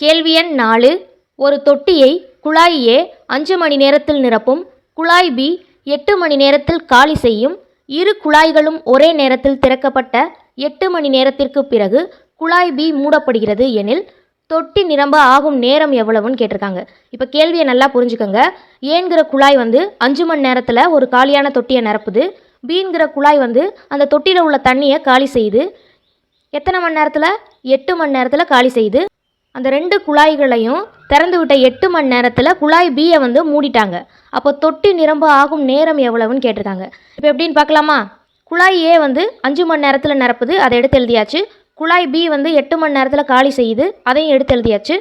கேள்வி எண் நாலு. ஒரு தொட்டியை குழாய் ஏ அஞ்சு மணி நேரத்தில் நிரப்பும். குழாய் பி எட்டு மணி நேரத்தில் காலி செய்யும். இரு குழாய்களும் ஒரே நேரத்தில் திறக்கப்பட்ட எட்டு மணி நேரத்திற்கு பிறகு குழாய் பி மூடப்படுகிறது எனில் தொட்டி நிரம்ப ஆகும் நேரம் எவ்வளவுன்னு கேட்டிருக்காங்க. இப்போ கேள்வியை நல்லா புரிஞ்சுக்கோங்க. ஏங்கிற குழாய் வந்து அஞ்சு மணி நேரத்தில் ஒரு காலியான தொட்டியை நிரப்புது. பீங்கிற குழாய் வந்து அந்த தொட்டியில் உள்ள தண்ணியை காலி செய்யுது. எத்தனை மணி நேரத்தில்? எட்டு மணி நேரத்தில் காலி செய்யுது. அந்த ரெண்டு குழாய்களையும் திறந்து விட்ட எட்டு மணி நேரத்தில் குழாய் பியை வந்து மூடிட்டாங்க. அப்போ தொட்டி நிரம்ப ஆகும் நேரம் எவ்வளவுன்னு கேட்டிருக்காங்க. இப்போ எப்படின்னு பார்க்கலாமா? குழாய் ஏ வந்து அஞ்சு மணி நேரத்தில் நிரப்புது அதை எடுத்து எழுதியாச்சு. குழாய் பி வந்து எட்டு மணி நேரத்தில் காலி செய்யுது அதையும் எடுத்து எழுதியாச்சு.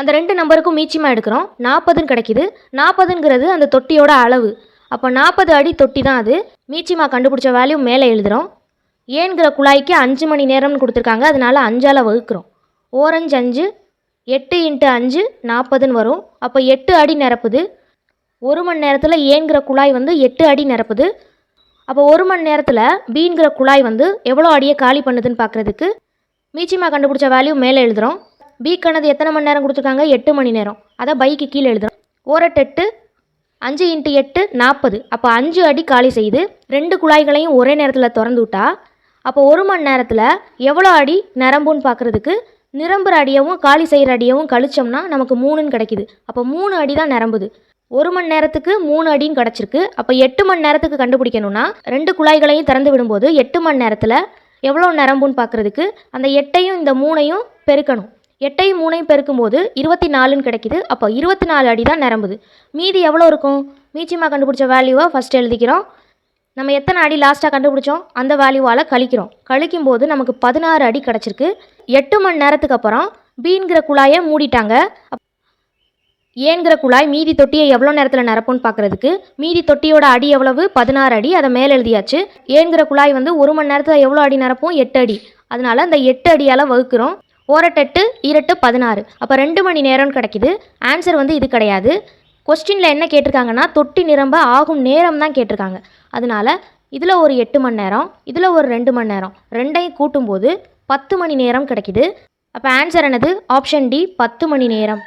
அந்த ரெண்டு நம்பருக்கும் மீச்சியமாக எடுக்கிறோம். நாற்பதுன்னு கிடைக்கிது. நாற்பதுங்கிறது அந்த தொட்டியோட அளவு. அப்போ நாற்பது அடி தொட்டி தான் அது. மீச்சிமா கண்டுபிடிச்ச வேல்யூ மேலே எழுதுகிறோம் ஏன்கிற குழாய்க்கு அஞ்சு மணி நேரம்னு கொடுத்துருக்காங்க. அதனால அஞ்சால் வகுக்கிறோம். ஓரஞ்சு அஞ்சு எட்டு இன்ட்டு அஞ்சு நாற்பதுன்னு வரும். அப்போ எட்டு அடி நிரப்புது. ஒரு மணி நேரத்தில் ஏன்கிற குழாய் வந்து எட்டு அடி நிரப்புது. அப்போ ஒரு மணி நேரத்தில் பீன்கிற குழாய் வந்து எவ்வளோ அடியை காலி பண்ணுதுன்னு பார்க்குறதுக்கு மீச்சிமா கண்டுபிடிச்ச வேல்யூ மேலே எழுதுகிறோம் பீக்கானது எத்தனை மணி நேரம் கொடுத்துருக்காங்க? எட்டு மணி நேரம். அதை பைக்கு கீழே எழுதுகிறோம் ஓரட்டெட்டு அஞ்சு இன்ட்டு எட்டு நாற்பது அப்போ அஞ்சு அடி காலி செய்யுது ரெண்டு குழாய்களையும் ஒரே நேரத்தில் திறந்து விட்டா அப்போ ஒரு மணி நேரத்தில் எவ்வளோ அடி நிரம்புன்னு பார்க்குறதுக்கு நிரம்புற அடியவும் காலி செய்கிற அடியவும் கழிச்சோம்னா நமக்கு மூணுன்னு கிடைக்குது. அப்போ மூணு அடி தான் நிரம்புது. ஒரு மணி நேரத்துக்கு மூணு அடின்னு கிடச்சிருக்கு. அப்போ எட்டு மணி நேரத்துக்கு கண்டுபிடிக்கணும்னா ரெண்டு குழாய்களையும் திறந்து விடும்போது எட்டு மணி நேரத்தில் எவ்வளோ நிரம்புன்னு பார்க்குறதுக்கு அந்த எட்டையும் இந்த மூணையும் பெருக்கணும். எட்டையும் மூணையும் பெருக்கும்போது இருபத்தி நாலுன்னு கிடைக்கிது. அப்போ இருபத்தி நாலு அடி தான் நிரம்புது. மீதி எவ்வளோ இருக்கும்? மீச்சிமா கண்டுபிடிச்ச வேல்யூவை ஃபஸ்ட் எழுதிக்கிறோம். நம்ம எத்தனை அடி லாஸ்ட்டாக கண்டுபிடிச்சோம்? அந்த வேல்யூவால் கழிக்கிறோம். கழிக்கும் போது நமக்கு பதினாறு அடி கிடச்சிருக்கு. எட்டு மணி நேரத்துக்கு அப்புறம் பீங்கிற குழாயை மூடிட்டாங்க. ஏங்கிற குழாய் மீதி தொட்டியை எவ்வளோ நேரத்தில் நிரப்புன்னு பார்க்குறதுக்கு மீதி தொட்டியோட அடி எவ்வளவு? பதினாறு அடி. அதை மேலே எழுதியாச்சு. ஏங்கிற குழாய் வந்து ஒரு மணி நேரத்தில் எவ்வளோ அடி நிரப்பும்? எட்டு அடி. அதனால் அந்த எட்டு அடியால் வகுக்கிறோம். ஓரட்டெட்டு ஈரட்டு பதினாறு. அப்போ ரெண்டு மணி நேரம்னு கிடைக்கிது. ஆன்சர் வந்து இது கிடையாது. கொஸ்டினில் என்ன கேட்டிருக்காங்கன்னா தொட்டி நிரம்ப ஆகும் நேரம் தான் கேட்டிருக்காங்க. அதனால இதில் ஒரு எட்டு மணி நேரம் இதில் ஒரு ரெண்டு மணி நேரம் ரெண்டையும் கூட்டும்போது பத்து மணி நேரம் கிடைக்கிது. அப்போ ஆன்சர் என்னது? ஆப்ஷன் டி பத்து மணி நேரம்.